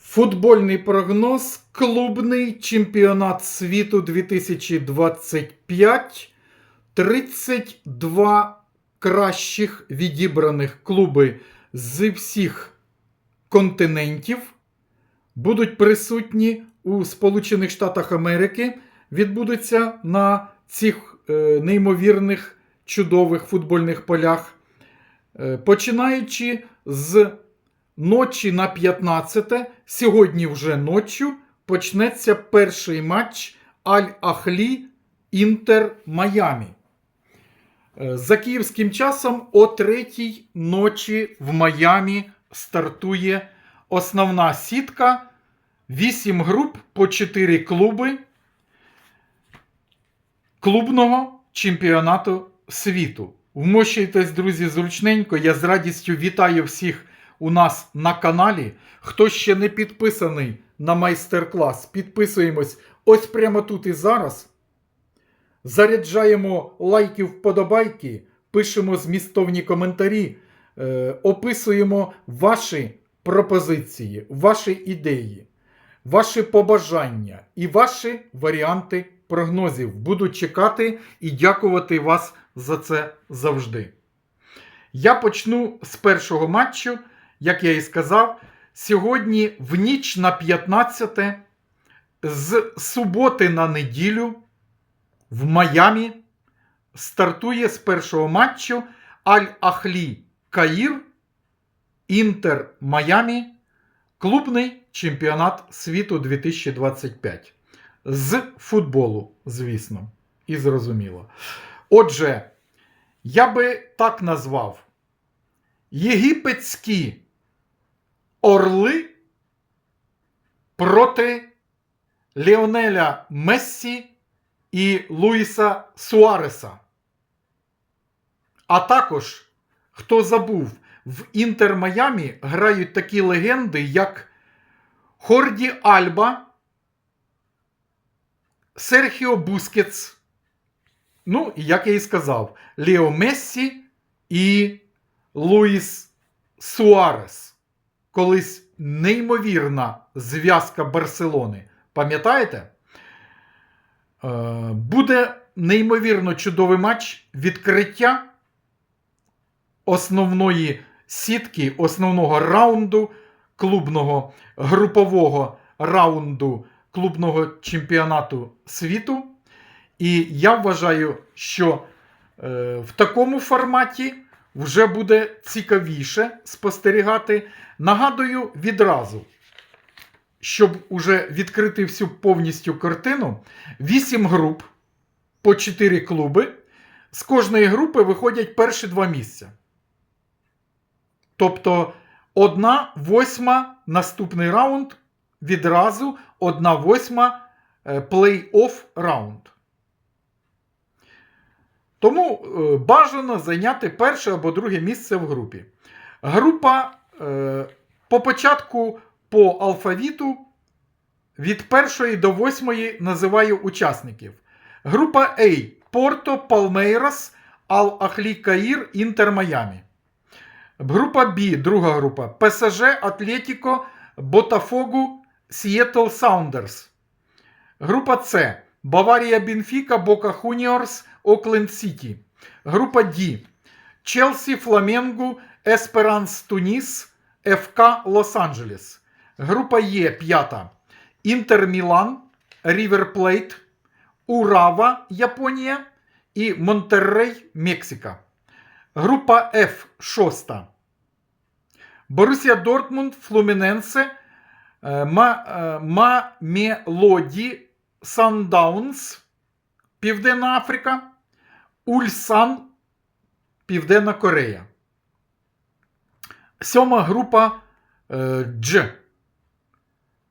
Футбольний прогноз, клубний чемпіонат світу 2025. 32 кращих відібраних клуби з всіх континентів будуть присутні у Сполучених Штатах Америки. Відбудуться на цих е, неймовірних чудових футбольних полях. Е, починаючи з ночі на 15, сьогодні вже ночі, почнеться перший матч Аль-Ахлі Інтер Майамі. Е, За київським часом о 3 ночі в Майамі стартує основна сітка. 8 груп по 4 клуби клубного чемпіонату світу. Вмощуйтесь, друзі, зручненько. Я з радістю вітаю всіх у нас на каналі. Хто ще не підписаний на майстер-клас, підписуємось ось прямо тут і зараз. Заряджаємо лайки, вподобайки, пишемо змістовні коментарі, е, описуємо ваші пропозиції, ваші ідеї, ваші побажання і ваші варіанти прогнозів. Буду чекати і дякувати вас за це завжди. Я почну з першого матчу, як я і сказав, сьогодні в ніч на 15 з суботи на неділю в Майамі стартує з першого матчу Аль-Ахлі Каїр, Інтер Майамі, клубний чемпіонат світу 2025. З футболу, звісно, і зрозуміло. Отже, я би так назвав: Єгипетські орли проти Леонеля Мессі і Луїса Суареса. А також, хто забув, в Інтер Майамі грають такі легенди, як Хорді Альба, Серхіо Бускетс. Ну, як я і сказав, Лео Мессі і Луїс Суарес. Колись неймовірна зв'язка Барселони. Пам'ятаєте? Е, Буде неймовірно чудовий матч відкриття основної сітки, основного раунду клубного групового раунду клубного чемпіонату світу. І я вважаю, що е, в такому форматі вже буде цікавіше спостерігати. Нагадую відразу, щоб уже відкрити всю повністю картину, 8 груп по 4 клуби. З кожної групи виходять перші два місця. Тобто, одна восьма наступний раунд відразу одна восьма е, плей-офф раунд. Тому е, бажано зайняти перше або друге місце в групі. Група е, по початку по алфавіту від першої до восьмої називаю учасників. Група А. Порто, Палмейрас, Ал-Ахлі Каїр, Інтер Майамі. Група Б, друга група. ПСЖ, Атлетіко, Ботафогу, Сієтл Саундерс. Група С. Баварія Бенфіка, Бока Хуніорс, Окленд Сіті. Група Д. Челсі, Фламенгу, Есперанс Туніс, ФК Лос-Анджелес. Група Є п'ята. Інтер Мілан, Рівер Плейт, Урава, Японія і Монтеррей, Мексика. Група F шоста. Борусія Дортмунд, Флуміненсе, е, е, Мамелоді, Сандаунс, Південна Африка, Ульсан, Південна Корея. Сьома група е, Дж.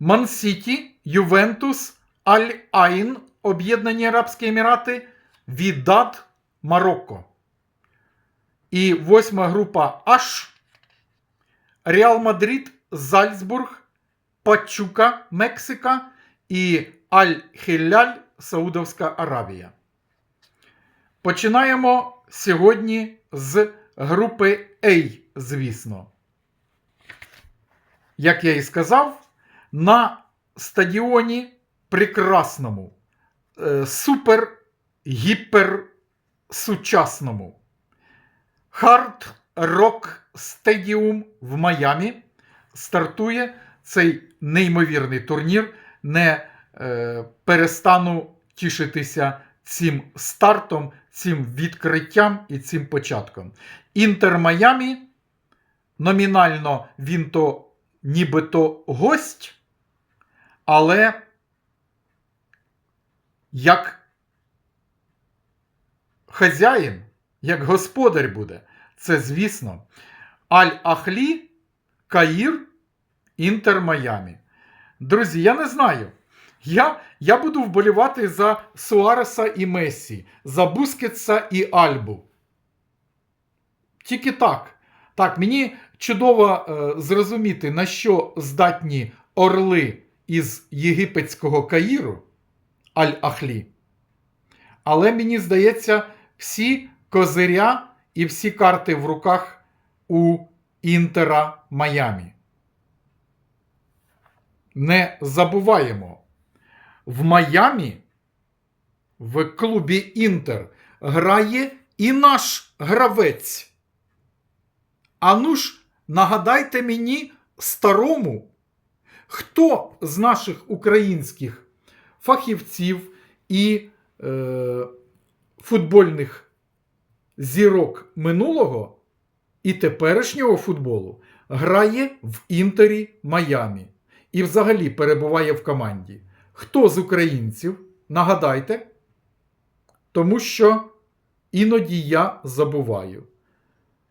Мансіті, Ювентус, Аль-Айн, Об'єднані Арабські Емірати, Відад, Марокко. І восьма група H. Реал Мадрид, Зальцбург, Пачука, Мексика і Аль-Хіляль, Саудовська Аравія. Починаємо сьогодні з групи А, звісно. Як я і сказав, на стадіоні прекрасному, е, супер гіпер сучасному. Хард Рок Стадіум в Майамі стартує цей неймовірний турнір. Не е, перестану тішитися цим стартом, цим відкриттям і цим початком. Інтер Майамі номінально він то нібито гость, але як хазяїн, як господар буде, це звісно. Аль-Ахлі, Каїр, Інтер Майамі. Друзі, я не знаю. Я, я буду вболівати за Суареса і Мессі, за Бускетса і Альбу. Тільки так. Так, мені чудово е, зрозуміти, на що здатні орли із єгипетського Каїру, Аль-Ахлі. Але мені здається, всі козиря і всі карти в руках у Інтера Майамі. Не забуваємо, в Майамі в клубі Інтер грає і наш гравець. А ну ж, нагадайте мені старому, хто з наших українських фахівців і е, футбольних зірок минулого і теперішнього футболу грає в Інтері Майамі і взагалі перебуває в команді. Хто з українців? Нагадайте, тому що іноді я забуваю.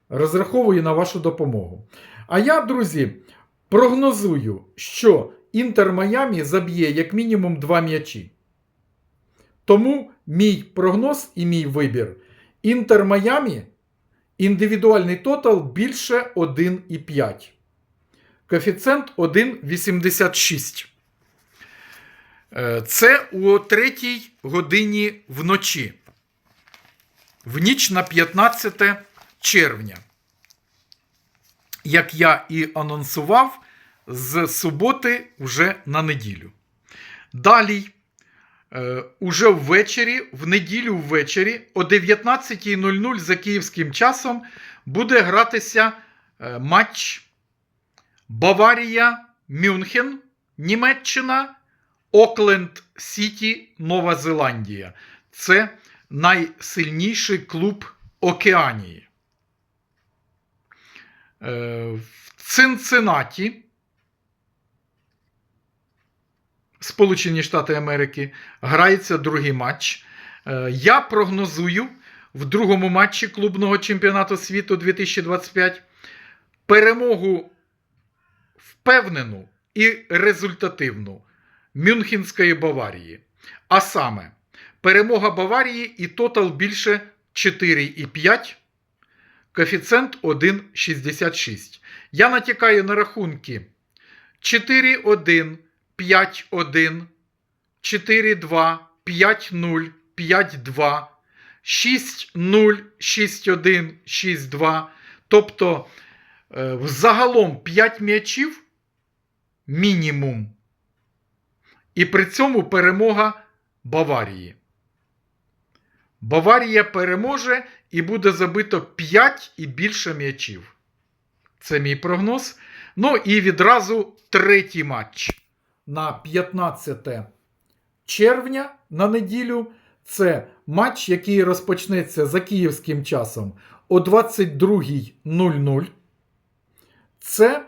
Розраховую на вашу допомогу. А я, друзі, прогнозую, що Інтер Майамі заб'є як мінімум два м'ячі. Тому мій прогноз і мій вибір. Інтер Майамі індивідуальний тотал більше 1,5. Коефіцієнт 1,86. Е, Це у третій годині вночі. В ніч на 15 червня. Як я і анонсував, з суботи вже на неділю. Далі, е, уже ввечері, в неділю ввечері, о 19.00 за київським часом буде гратися е, матч Баварія Мюнхен, Німеччина, Окленд Сіті, Нова Зеландія. Це найсильніший клуб Океанії. Е, В Цинциннаті, Сполучені Штати Америки, грається другий матч. Е, Я прогнозую в другому матчі клубного чемпіонату світу 2025 перемогу впевнену і результативну Мюнхенської Баварії. А саме, перемога Баварії і тотал більше 4,5, коефіцієнт 1,66. Я натякаю на рахунки 4-1, 5-1, 4-2, 5-0, 5-2, 6-0, 6-1, 6-2. Тобто е, взагалом 5 м'ячів мінімум. І при цьому перемога Баварії. Баварія переможе і буде забито 5 і більше м'ячів. Це мій прогноз. Ну і відразу третій матч. На 15 червня на неділю. Це матч, який розпочнеться за київським часом о 22.00. Це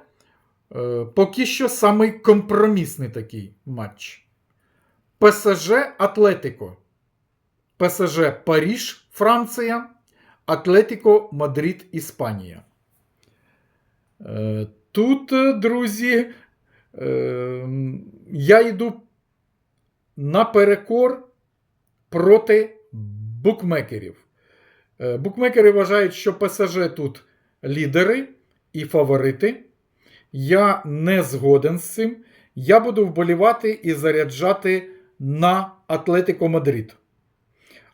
поки що самий компромісний такий матч. ПСЖ Атлетико. ПСЖ Паріж, Франція, Атлетико Мадрид, Іспанія. Е, Тут, е, друзі, е, я йду наперекор проти букмекерів. Е, Букмекери вважають, що ПСЖ тут лідери і фаворити. Я не згоден з цим. Я буду вболівати і заряджати на Атлетико Мадрид.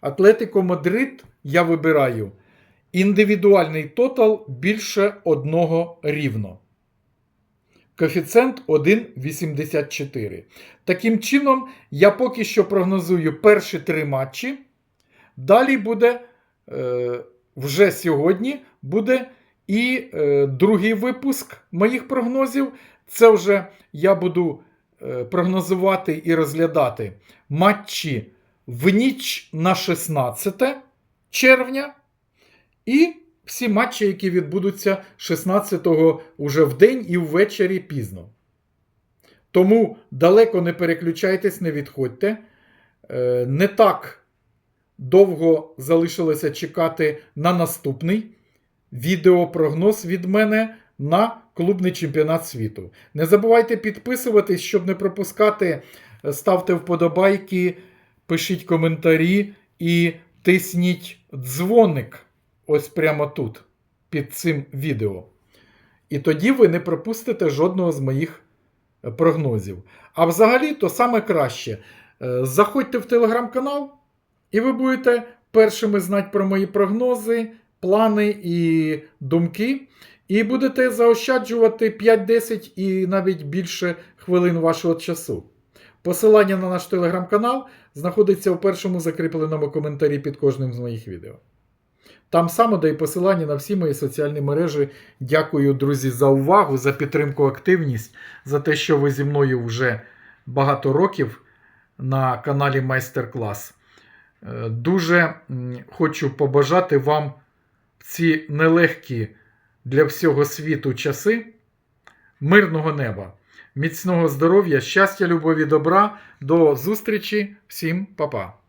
Атлетико Мадрид я вибираю індивідуальний тотал більше одного рівно. коефіцієнт 1,84. Таким чином, я поки що прогнозую перші три матчі. Далі буде е, вже сьогодні буде і е, другий випуск моїх прогнозів. Це вже я буду е, прогнозувати і розглядати матчі в ніч на 16 червня. І всі матчі, які відбудуться 16-го уже в день і ввечері пізно. Тому далеко не переключайтесь, не відходьте. Е, Не так довго залишилося чекати на наступний відеопрогноз від мене на клубний чемпіонат світу. Не забувайте підписуватись, щоб не пропускати. Ставте вподобайки, пишіть коментарі і тисніть дзвоник ось прямо тут, під цим відео. І тоді ви не пропустите жодного з моїх е, прогнозів. А взагалі, то саме краще. Е, Заходьте в телеграм-канал, і ви будете першими знати про мої прогнози, плани і думки. І будете заощаджувати 5-10 і навіть більше хвилин вашого часу. Посилання на наш телеграм-канал знаходиться у першому закріпленому коментарі під кожним з моїх відео. Там само де і посилання на всі мої соціальні мережі. Дякую, друзі, за увагу, за підтримку, активність, за те, що ви зі мною вже багато років на каналі Майстер-клас. Е, Дуже хочу побажати вам ці нелегкі для всього світу часи мирного неба, міцного здоров'я, щастя, любові, добра. До зустрічі, всім па-па.